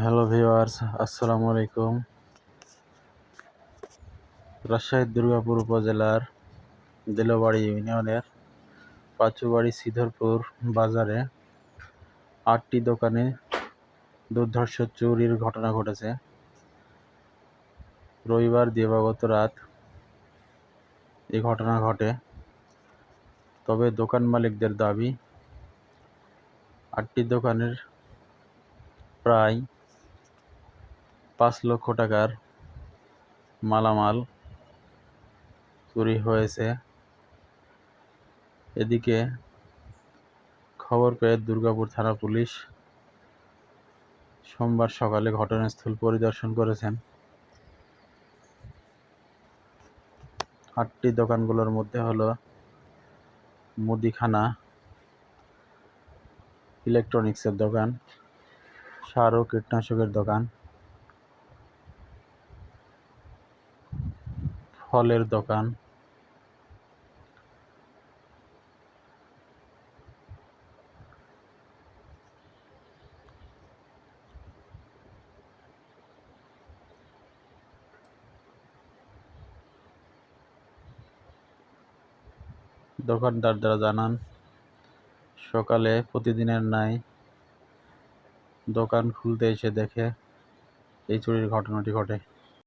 Hello viewers আসসালামু আলাইকুম রাজশাহীর দুর্গাপুর উপজেলার দিলবাড়ি ইউনিয়নের পাঁচুবাড়ি সিধরপুর বাজারে আটটি দোকানে দুর্ধর্ষ চুরির ঘটনা ঘটেছে। রবিবার দিবাগত রাত এই ঘটনা ঘটে। তবে দোকান মালিকদের দাবি, আটটি দোকানের প্রায় পাঁচ লক্ষ টাকার মালামাল চুরি হয়েছে। এদিকে খবর পেয়ে দুর্গাপুর থানা পুলিশ সোমবার সকালে ঘটনাস্থল পরিদর্শন করেছেন। আটটি দোকানগুলোর মধ্যে হলো মুদিখানা, ইলেকট্রনিক্সের দোকান সার ও কীটনাশকের দোকান ফলের দোকান। দোকানদাররা জানান, সকালে প্রতিদিনের নাই দোকান খুলতে এসে দেখে এই চুরির ঘটনাটি ঘটে।